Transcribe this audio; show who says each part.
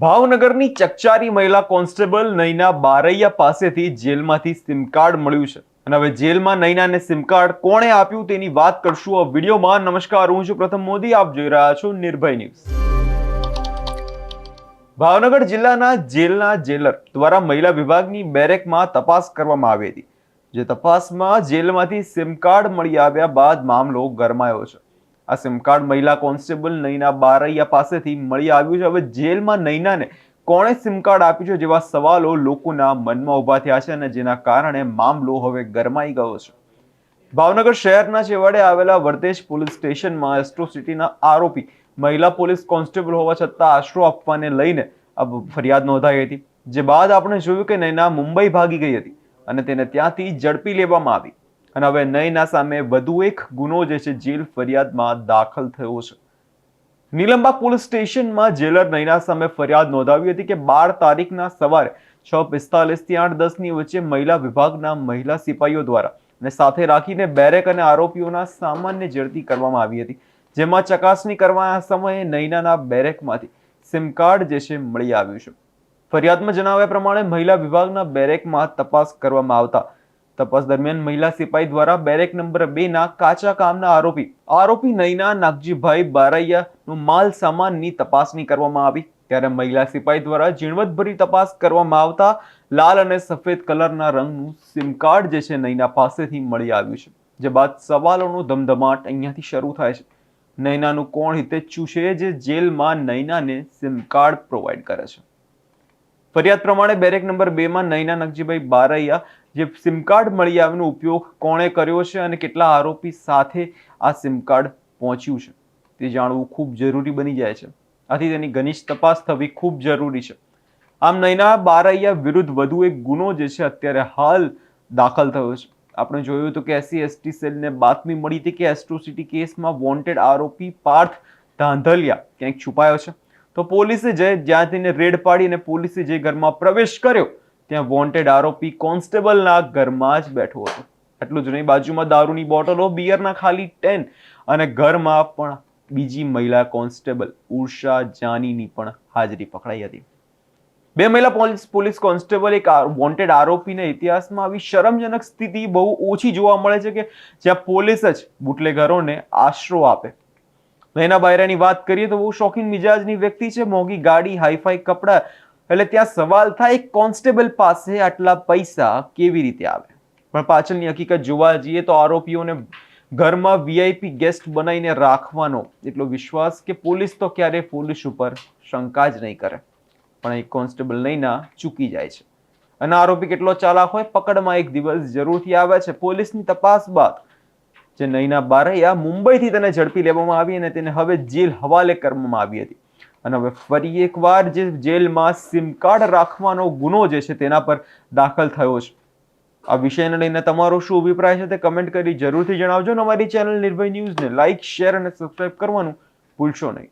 Speaker 1: ભાવનગરની ચકચારી મહિલા કોન્સ્ટેબલ નૈના બારૈયા પાસેથી જેલમાંથી સિમ કાર્ડ મળ્યું છે. અને હવે જેલમાં નૈનાને સિમ કાર્ડ કોણે આપ્યું તેની વાત કરશું આ વિડીયોમાં. નમસ્કાર, હું છું પ્રથમ મોદી. આપ જોઈ રહ્યા છો નિર્ભય ન્યૂઝ. ભાવનગર જિલ્લાના જેલના જેલર દ્વારા મહિલા વિભાગની બેરેકમાં તપાસ કરવામાં આવી હતી. જે તપાસમાં જેલમાંથી સિમ કાર્ડ મળી આવ્યા બાદ મામલો ગરમાયો છે. આ સિમ કાર્ડ મહિલા કોન્સ્ટેબલ નૈના બારૈયા પાસેથી મળી આવ્યું છે. હવે જેલમાં નૈનાને કોણે સિમ કાર્ડ આપ્યું છે જેવા સવાલો લોકોના મનમાં ઊભા થયા છે અને જેના કારણે મામલો હવે ગરમાઈ ગયો છે. ભાવનગર શહેરના છેવાડે આવેલા વર્તેજ પોલીસ સ્ટેશનમાં એસ્ટ્રોસિટીના આરોપી મહિલા પોલીસ કોન્સ્ટેબલ હોવા છતાં આશરો આપવાને લઈને ફરિયાદ નોંધાઈ હતી. જે બાદ આપણે જોયું કે નૈના મુંબઈ ભાગી ગઈ હતી અને તેને ત્યાંથી ઝડપી લેવામાં આવી. અને હવે નયના સામે વધુ એક ગુનો જે છે, જેલ ફરિયાદમાં દાખલ થયો છે. નીલંબા પોલીસ સ્ટેશનમાં જેલર નયના સામે ફરિયાદ નોંધાવી હતી કે બાર તારીખના સવારે છ પિસ્તાલીસથી આઠ દસની વચ્ચે મહિલા વિભાગના મહિલા સિપાહીઓ દ્વારા ને સાથે રાખીને બેરેક અને આરોપીઓના સામાન્ય ઝડપી કરવામાં આવી હતી, જેમાં ચકાસણી કરવા સમયે નૈનાના બેરેકમાંથી સિમ કાર્ડ જે છે, મળી આવ્યું છે. ફરિયાદમાં જણાવ્યા પ્રમાણે મહિલા વિભાગના બેરેકમાં તપાસ કરવામાં આવતા તપાસ દરમિયાન મહિલા સિપાઈ દ્વારા બેરેક નંબર બે ના કાચા કામના આરોપી આરોપી નૈના નાગજીભાઈ બારૈયાનું માલ સામાનની તપાસણી કરવામાં આવી. ત્યારે મહિલા સિપાઈ દ્વારા ઝીણવટભરી તપાસ કરવામાં આવતા લાલ અને સફેદ કલરના રંગનું સિમ કાર્ડ જે છે નૈના પાસેથી મળી આવ્યું છે, જે બાદ સવાલોનો ધમધમાટ અહીંયાથી શરૂ થાય છે. નૈનાનું કોણ હિતેચ્છુ છે જે જેલમાં નૈનાને સિમ કાર્ડ પ્રોવાઈડ કરે છે? ફરિયાદ પ્રમાણે બેરેક નંબર બે માં નૈના નકજીભાઈ બારૈયા જે સિમ કાર્ડ મળી આવ્યાનો ઉપયોગ કોણે કર્યો છે અને કેટલા આરોપી સાથે આ સિમ કાર્ડ પહોંચ્યું છે? તે જાણવું ખૂબ જરૂરી બની જાય છે. આથી તેની ઘનિષ્ઠ તપાસ થવી ખૂબ જરૂરી છે. આમ નૈના બારૈયા વિરુદ્ધ વધુ એક ગુનો જે છે અત્યારે હાલ દાખલ થયો છે. આપણે જોયું હતું કે એસસી, એસટી સેલને બાતમી મળી હતી કે એસ્ટ્રોસિટી કેસમાં વોન્ટેડ આરોપી પાર્થ ધાંધલિયા ક્યાંક છુપાયો છે. તો પોલીસે જે જ્યાં તેને રેડ પાડી અને પોલીસે જે ઘરમાં પ્રવેશ કર્યો, ત્યાં વોન્ટેડ આરોપી કોન્સ્ટેબલના ઘરમાં જ બેઠો હતો. એટલું જ નહીં, બાજુમાં દારૂની બોટલો બિયરના ખાલી ટેન અને ઘરમાં પણ બીજી મહિલા કોન્સ્ટેબલ ઉષા જાનીની પણ હાજરી પકડાઈ હતી. બે મહિલા પોલીસ પોલીસ કોન્સ્ટેબલ એક વોન્ટેડ આરોપીના ઇતિહાસમાં આવી શરમજનક સ્થિતિ બહુ ઓછી જોવા મળે છે કે જ્યાં પોલીસ જ બુટલેગરોને આશરો આપે. નૈના બાયરાની વાત કરીએ તો બહુ શોખીન મિજાજની વ્યક્તિ છે. મોંઘી ગાડી, હાઈફાઈ કપડા. એટલે ત્યાં સવાલ થાય એક કોન્સ્ટેબલ પાસે આટલા પૈસા કેવી રીતે આવે? પણ પાછળની હકીકત જોવા જઈએ તો આરોપીઓને ઘરમાં વીઆઈપી ગેસ્ટ બનાવીને રાખવાનો એટલો વિશ્વાસ કે પોલીસ તો ક્યારે પોલીસ ઉપર શંકા જ નહીં કરે. પણ એક કોન્સ્ટેબલ નૈના ચૂકી જાય છે. અને આરોપી કેટલો ચાલાક હોય, પકડમાં એક દિવસ જરૂરથી આવે છે. પોલીસની તપાસ બાદ જે નૈના બારૈયા મુંબઈથી તેને ઝડપી લેવામાં આવી અને તેને હવે જેલ હવાલે કરવામાં આવી હતી. અને હવે ફરી એકવાર જે જેલમાં સિમ કાર્ડ રાખવાનો ગુનો જે છે તેના પર દાખલ થયો છે. આ વિષયને લઈને તમારો શું અભિપ્રાય છે તે કમેન્ટ કરી જરૂરથી જણાવજો અને અમારી ચેનલ નિર્ભય ન્યૂઝને લાઇક, શેર અને સબસ્ક્રાઇબ કરવાનું ભૂલશો નહીં.